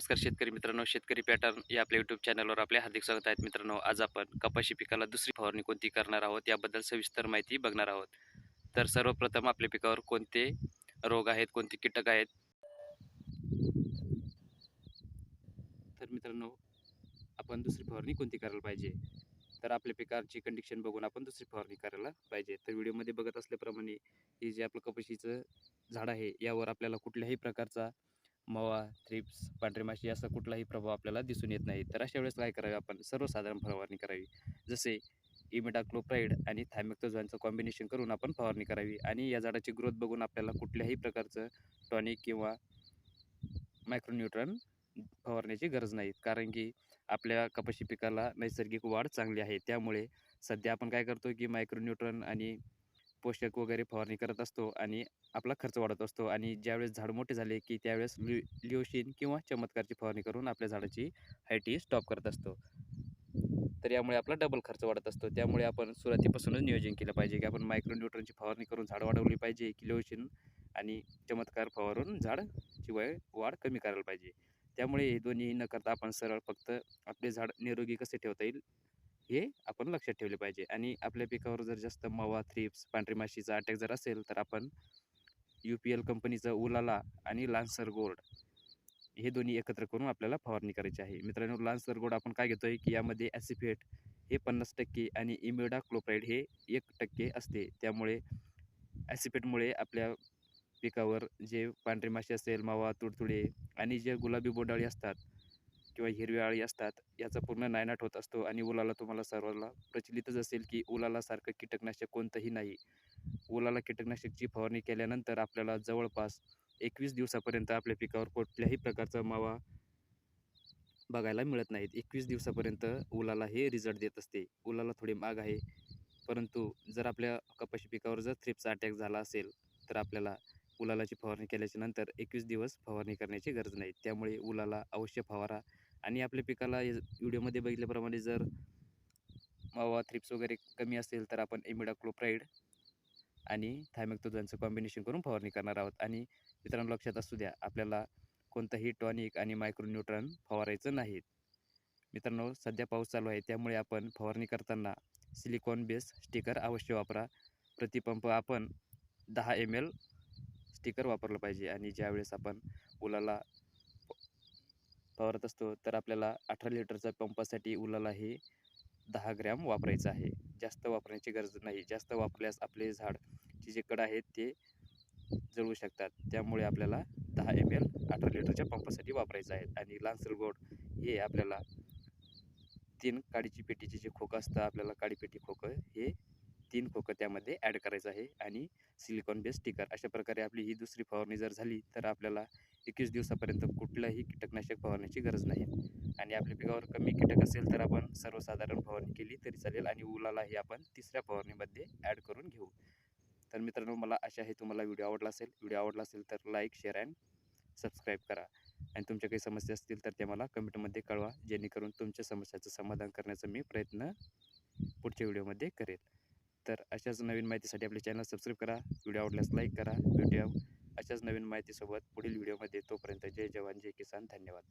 नमस्कार शेतकरी मित्रांनो शेतकरी पॅटर्न या आपल्या यूट्यूब चॅनलवर आपले हार्दिक स्वागत आहेत मित्रांनो आज आपण कपाशी पिकाला दुसरी फवारणी कोणती करणार आहोत याबद्दल सविस्तर माहिती बघणार आहोत. तर सर्वप्रथम आपल्या पिकावर कोणते रोग आहेत कोणते कीटक आहेत? तर मित्रांनो आपण दुसरी फवारणी कोणती करायला पाहिजे? तर आपल्या पिकाची कंडिशन बघून आपण दुसरी फवारणी करायला पाहिजे. तर व्हिडिओमध्ये बघत असल्याप्रमाणे हे जे आपलं कपाशीचं झाड आहे यावर आपल्याला कुठल्याही प्रकारचा मवा थ्रिप्स पांढरी माशी असा कुठलाही प्रभाव आपल्याला दिसून येत नाही. तर अशा वेळेस काय करावे आपण? सर्वसाधारण फवारणी करावी. जसे इमिडाक्लोप्राईड आणि थायमेक्टोझॉनचं कॉम्बिनेशन करून आपण फवारणी करावी. आणि या झाडाची ग्रोथ बघून आपल्याला कुठल्याही प्रकारचं टॉनिक किंवा मायक्रोन्यूट्रन फवारण्याची गरज नाही. कारण की आपल्या कपाशी पिकाला नैसर्गिक वाढ चांगली आहे. त्यामुळे सध्या आपण काय करतो की मायक्रोन्यूट्रन आणि पोषक वगैरे फवारणी करत असतो आणि आपला खर्च वाढत असतो आणि ज्यावेळेस झाड मोठे झाले की त्यावेळेस लि लिओशिन किंवा चमत्कारची फवारणी करून आपल्या झाडाची हाईटी स्टॉप करत असतो. तर यामुळे आपला डबल खर्च वाढत असतो. त्यामुळे आपण सुरुवातीपासूनच नियोजन केलं पाहिजे की आपण मायक्रोन्यूट्रनची फवारणी करून झाड वाढवली पाहिजे की लिओशिन आणि चमत्कार फवारून झाडची वय वाढ कमी करायला पाहिजे. त्यामुळे हे दोन्ही न करता आपण सरळ फक्त आपले झाड निरोगी कसे ठेवता येईल हे आपण लक्षात ठेवले पाहिजे. आणि आपल्या पिकावर जर जास्त मवा थ्रिप्स पांढरी माशीचा अटॅक जर असेल तर आपण यू पी एल कंपनीचं उलाला आणि लान्सर गोल्ड हे दोन्ही एकत्र करून आपल्याला फवारणी करायची आहे. मित्रांनो लान्सर गोल्ड आपण काय घेतो आहे की यामध्ये ॲसिफेट हे पन्नास टक्के आणि इमिडा क्लोप्राईड हे एक टक्के असते. त्यामुळे ॲसिफेटमुळे आपल्या पिकावर जे पांढरी माशी असेल मावा तुडतुडे आणि जे गुलाबी बोंडाळी असतात किंवा हिरव्या अळी असतात याचा पूर्ण नायनाट होत असतो आणि उलाला तुम्हाला सर्वांना प्रचलितच असेल की उलालासारखं कीटकनाशक कोणतंही नाही. उलाला कीटकनाशकची फवारणी केल्यानंतर आपल्याला जवळपास एकवीस दिवसापर्यंत आपल्या पिकावर कुठल्याही प्रकारचा मावा बघायला मिळत नाहीत. एकवीस दिवसापर्यंत उलाला हे रिझल्ट देत असते. उलाला थोडी माग आहे. परंतु जर आपल्या कपाशी पिकावर जर थ्रिप्सचा अटॅक झाला असेल तर आपल्याला उलालाची फवारणी केल्याच्यानंतर एकवीस दिवस फवारणी करण्याची गरज नाही. त्यामुळे उलाला अवश्य फवारा. आणि आपल्या पिकाला व्हिडिओमध्ये बघितल्याप्रमाणे जर मावा थ्रिप्स वगैरे कमी असेल तर आपण इमिडाक्लोप्राईड आणि थायमेक्टोझॉनचं कॉम्बिनेशन करून फवारणी करणार आहोत. आणि मित्रांनो लक्षात असू द्या आपल्याला कोणताही टॉनिक आणि मायक्रोन्यूट्रॉन फवारायचं नाहीत. मित्रांनो सध्या पाऊस चालू आहे त्यामुळे आपण फवारणी करताना सिलिकॉन बेस स्टिकर अवश्य वापरा. प्रतिपंप आपण दहा एम एल स्टिकर वापरलं पाहिजे आणि ज्यावेळेस आपण मुलाला फवारत असतो तर आपल्याला अठरा लिटरच्या पंपासाठी उलाला हे दहा ग्रॅम वापरायचं आहे. जास्त वापरण्याची गरज नाही. जास्त वापरल्यास आपले झाडचे जे कडं आहेत ते जळू शकतात. त्यामुळे आपल्याला दहा एम एल अठरा लिटरच्या पंपासाठी वापरायचं आहे. आणि लान्सर गोड हे आपल्याला तीन काडीची पेटीचे जे खोकं असतं आपल्याला काडीपेटी खोकं हे तीन खोकं त्यामध्ये ॲड करायचं आहे. आणि सिलिकॉन बेस स्टिकर अशा प्रकारे आपली ही दुसरी फवारणी जर झाली तर आपल्याला एकवीस दिवसापर्यंत कुठलाही कीटकनाशक फवारण्याची गरज नाही. आणि आपल्या पिकावर कमी कीटक असेल तर आपण सर्वसाधारण फवारणी केली तरी चालेल आणि उलालाही आपण तिसऱ्या फवारणीमध्ये ॲड करून घेऊ. तर मित्रांनो मला आशा आहे तुम्हाला व्हिडिओ आवडला असेल. व्हिडिओ आवडला असेल तर लाईक शेअर अँड सबस्क्राईब करा. आणि तुमच्या काही समस्या असतील तर ते मला कमेंटमध्ये कळवा जेणेकरून तुमच्या समस्याचं समाधान करण्याचा मी प्रयत्न पुढच्या व्हिडिओमध्ये करेल. तर अशाच नवीन माहितीसाठी आपले चॅनल सबस्क्राईब करा. व्हिडिओ आवडल्यास लाईक करा. व्हिडिओ अशाच नवीन माहितीसोबत पुढील व्हिडिओमध्ये तोपर्यंत जय जवान जय किसान. धन्यवाद.